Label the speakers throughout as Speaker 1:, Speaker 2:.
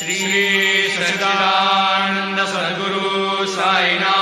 Speaker 1: श्री सच्चिदानन्द सद्गुरु साईनाथ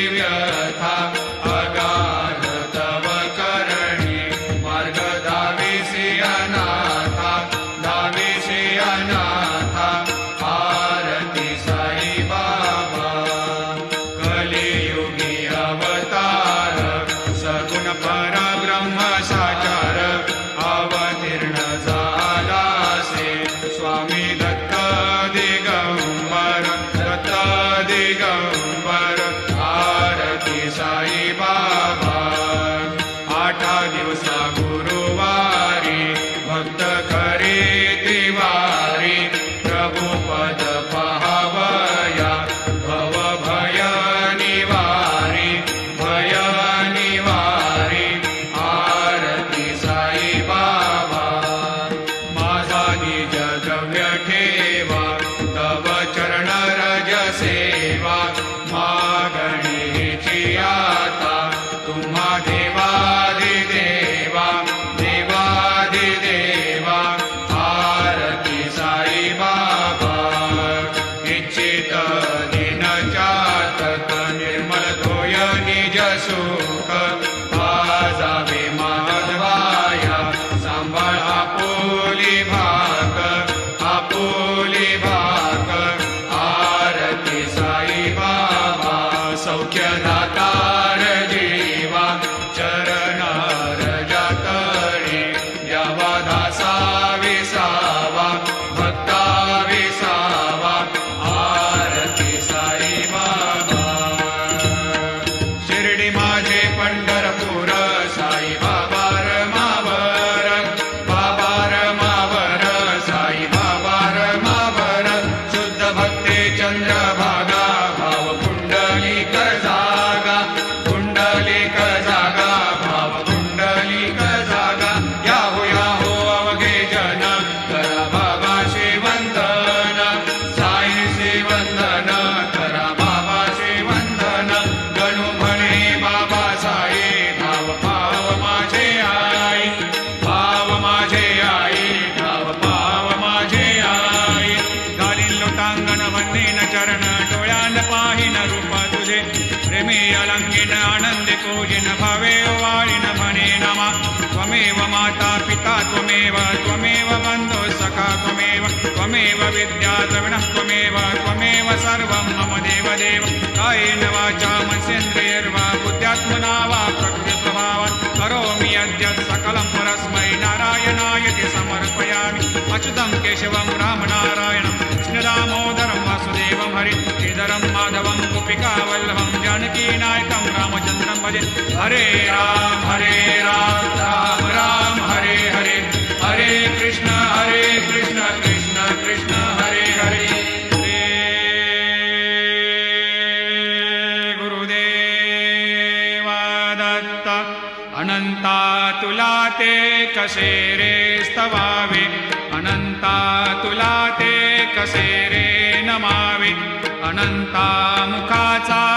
Speaker 1: Savior सुखति न आनन्दकोयिन भवेव वाणिन मने नमः। त्वमेव माता पिता त्वमेव त्वमेव सखा त्वमेव। त्वमेव विद्या द्रविणः त्वमेव त्वमेव सर्वं मम देवदेव। कायेन वाचा मनसेन्द्रियैर्वा बुद्ध्यात्मना वा प्रकृतिप्रभावात् करोमि यद्यत् सकलं परस्मै नारायणायति समर्पयामि। अच्युतं केशवं, रामनारायणं कृष्णरामोदरं वासुदेवं, हरि, श्रीधरं, माधवं गोपिकावल्लभं जानकीनायकं रामचन्द्रं भजे। हरे राम हरे राम राम राम, हरे हरे। हरे कृष्ण हरे कृष्ण केरे स्तवावे अनन्ता तुलाते केरे नमावे अनन्ता मुखा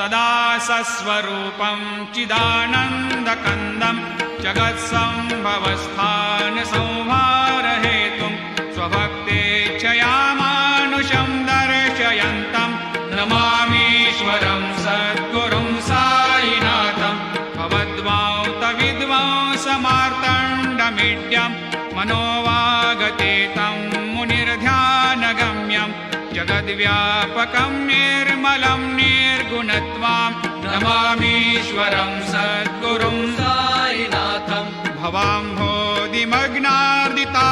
Speaker 1: सदा सस्वरूपं चिदानन्दकन्दं जगत्सम्भवस्थानसोभा तद्व्यापकं निर्मलं निर्गुणत्वां नमामीश्वरं सद्गुरुं सायिनाथं नावाम्भोदिमग्नार्दिता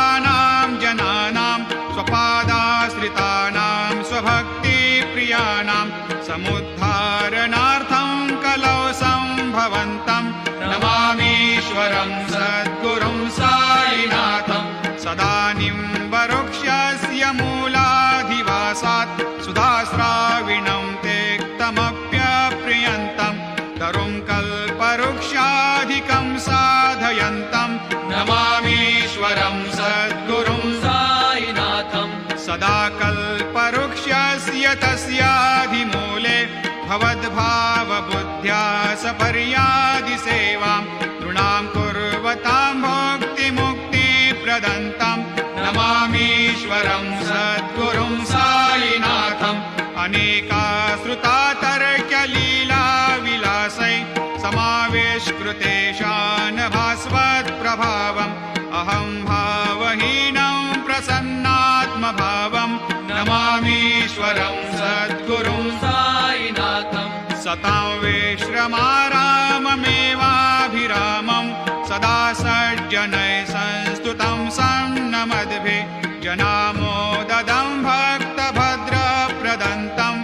Speaker 1: सद्भावबुद्ध्या सपर्यादिसेवां तृणां कुर्वतां भोक्तिमुक्तिप्रदन्तां नमामीश्वरं सद्गुरुं सायिनाथम् अनेका श्रुतातर्क्यलीलाविलासै समावेशकृतेषा न भास्वत् अहं
Speaker 2: भावहीना
Speaker 1: ततां विश्रमाराममेवाभिरामं सदा षड्जनै संस्तुतं न मद्भे जनामोदं भक्तभद्र प्रदन्तं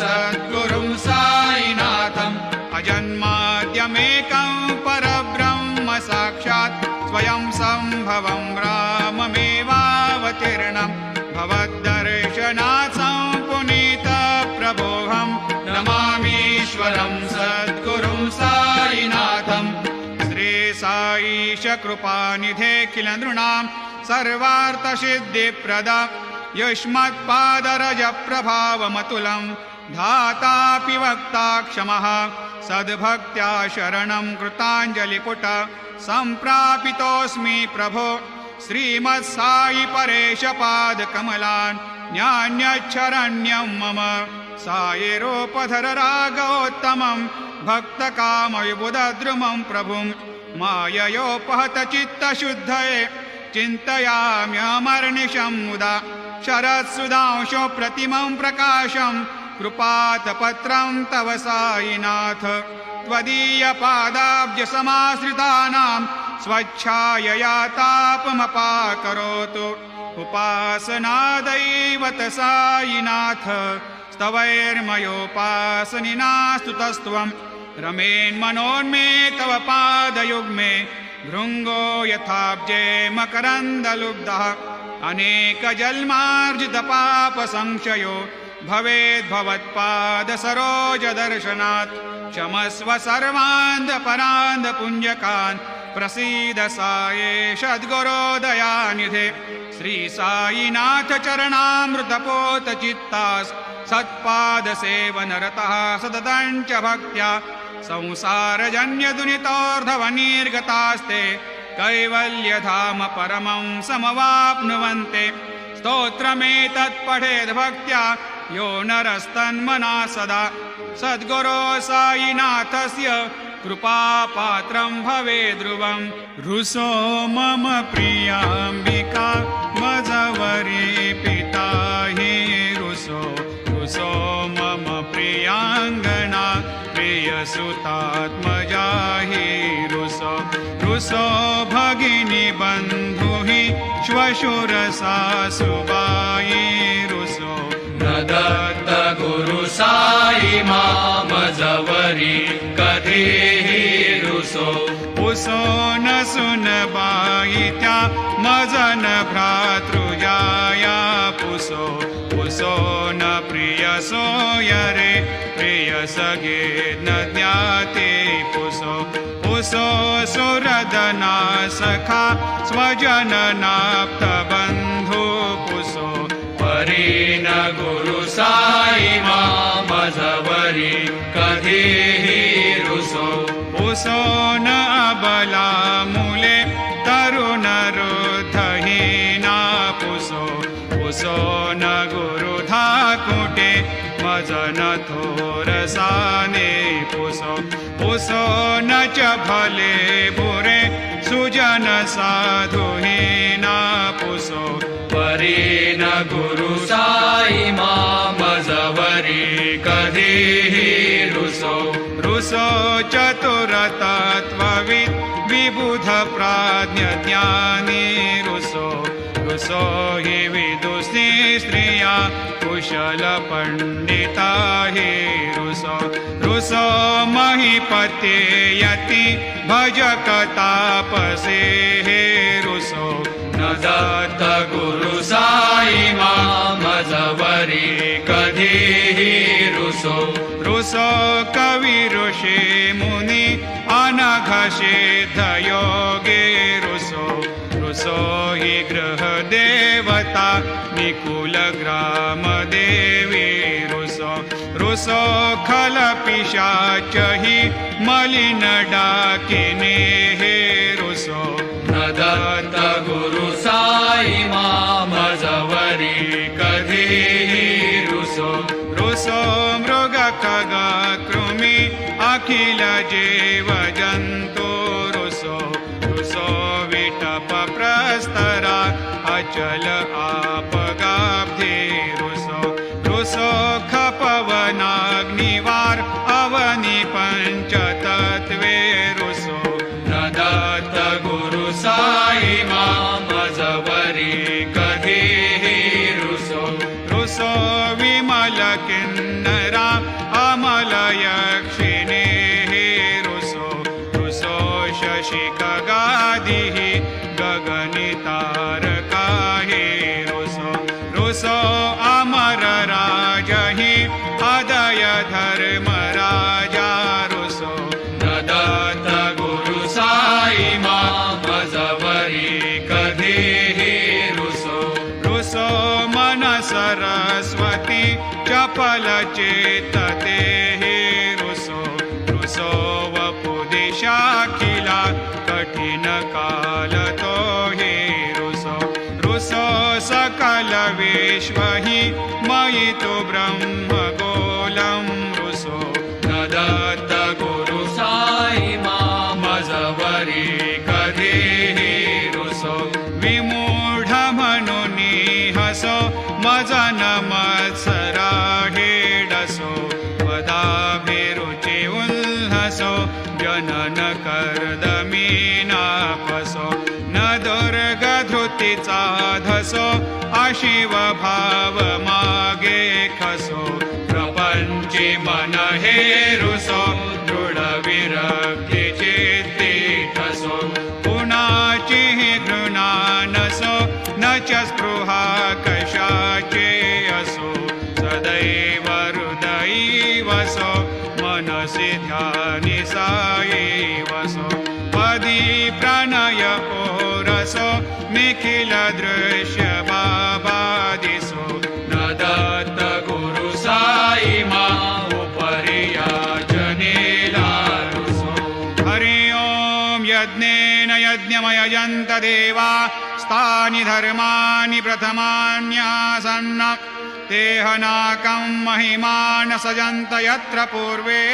Speaker 1: सद्गुरुं साईनाथम् अजन्माद्यमेकं परब्रह्म साक्षात् स्वयं सम्भवं रा कृपानिधेऽिल नृणां सर्वार्थसिद्धिप्रद युष्मत्पादरजप्रभावमतुलं धातापि वक्ता क्षमः सद्भक्त्या शरणं कृताञ्जलिपुट सम्प्रापितोऽस्मि प्रभो श्रीमत्सायि परेशपादकमलान् पाद न्यान्यच्छरण्यं मम साई रूपधर रागोत्तमम् प्रभुम् माययोपहत चित्तशुद्धये चिन्तयाम्यमर्निशं मुदा शरत्सुधांशो प्रतिमं प्रकाशं कृपातपत्रं तव सायिनाथ त्वदीयपादाब्जसमाश्रितानां स्वच्छायया तापमपाकरोतु उपासनादैवत सायिनाथ स्तवैर्मयोपासनिना स्तुतस्त्वं रमेन्मनोन्मे तव पादयुग्मे भृङ्गो यथाब्जे मकरन्दलुब्धः। अनेकजन्मार्जितपापसंशयो भवेद्भवत्पादसरोजदर्शनात् क्षमस्व सर्वान्धपरान्धपुञ्जकान् प्रसीद सायेष सद्गुरोदयानिधे। श्रीसायिनाथ चरणामृतपोतचित्तास् सत्पादसेवनरतः सततञ्च भक्त्या संसारजन्यदुनितोर्धवनिर्गतास्ते कैवल्यधाम परमं समवाप्नुवन्ते स्तोत्रमेतत् पठेद् भक्त्या यो नरस्तन्मना सदा। सद्गुरो सायिनाथस्य कृपापात्रं भवे ध्रुवम् रुसो मम प्रियाम्बिका प्रियसुतात्मजा हि रुसो रुसो भगिनी बन्धु हि श्वशुरसासुबायि रुसो।
Speaker 2: न दत्त गुरु साई मामजवरी कधीहि रुसो।
Speaker 1: पुसो न सुन बायित्या मजन भ्रातृजाया पुसो प्रियसो यरे प्रियसगे न ज्ञाते पुसो। पुसो सुरदना सखा स्वजननाप्तबन्धु पुसो।
Speaker 2: परी न गुरु साई मामजवरी कधीहि रुसो।
Speaker 1: पुसो न अबला मजन थोरसाने पुसो पुसो न च भले बुरे सुजन साधुहीना पुसो।
Speaker 2: परी न गुरु साई मामजवरी कधीहि रुसो।
Speaker 1: रुसो चतुरतत्त्ववित् विबुध प्राज्ञज्ञानी रुसो। रुसो हि विदुषी कुशलपण्डिता हि रुसो रुसो महीपते यति भजकतापसे हे रुसो।
Speaker 2: न दत्त गुरु साई मामजवरी कधीहि रुसो।
Speaker 1: रुसो कवि ऋषि मुनि अनघषे धयोगे रुसो। रुसो हि गृहदेवता निकुलग्राम देवी रुसो रुसो हि मलिन
Speaker 2: मामजवरी रुसो
Speaker 1: वपुदिशाखिला कठिनकालतो हे हि मयि तु ब्रह्म धसो अशिव भाव मागे खसो
Speaker 2: रुसो दृढ विरक्ती चित्ती ठसो
Speaker 1: कुणाची घृणा नसो न च स्पृहा कशाचे असो। सदैव हृदयी वसो मनसि ध्यानि साई वसो पदी प्रणय निखिल दृश्य बाबा दिसो
Speaker 2: न दत्त गुरु साई मा उपरिया जनेला रुसो
Speaker 1: हरि ओं यज्ञेन यज्ञमयजन्त देवा स्थानि धर्माणि प्रथमान्यासन्न। तेहनाकं महिमान सजन्त यत्र पूर्वे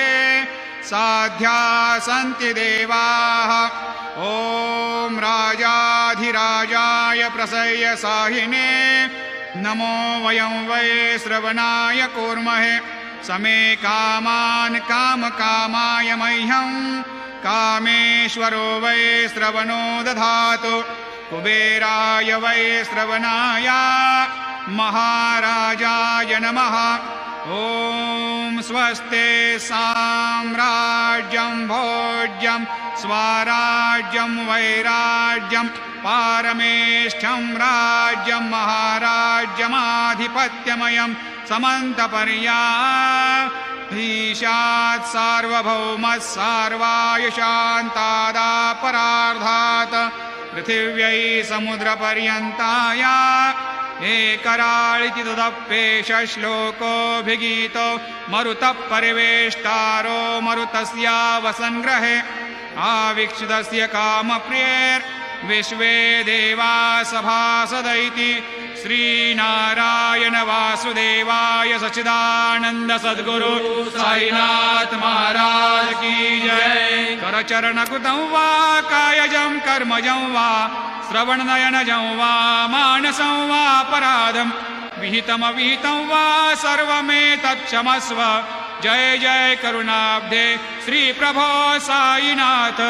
Speaker 1: साध्या सन्ति देवाः। ॐ राजाधिराजाय प्रसय्य साहिने। नमो वयं वै श्रवणाय कूर्महे। समे कामान् कामकामाय मह्यम् कामेश्वरो वै श्रवणो दधातु। कुबेराय वै श्रवणाय। महाराजाय नमः ॐ स्वस्ते साम्राज्यं भोज्यं स्वराज्यं वैराज्यं पारमेष्ठ्यं राज्यं महाराज्यमाधिपत्यमयं समन्तपर्या। धीशात् सार्वभौमः सार्वाय शान्तादापरार्धात् पृथिव्यै समुद्रपर्यन्ताय एकराळिति तदप्येष श्लोकोऽभिगीतो मरुतः परिवेष्टारो मरुतस्यावसङ्ग्रहे। आवीक्षितस्य कामप्रियैर्विश्वे देवा सभासदैति श्रीनारायण वासुदेवाय सच्चिदानन्द सद्गुरु
Speaker 2: साईनाथ महाराज की जय।
Speaker 1: करचरणकृतं वा कायजं कर्मजं वा श्रवणनयनजं वा मानसं वापराधं विहितमविहितं वा सर्वमेतत्क्षमस्व। जय जय करुणाब्धे श्रीप्रभो साईनाथ।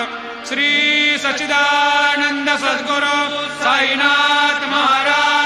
Speaker 1: श्री सच्चिदानन्द सद्गुरु साईनाथ महाराज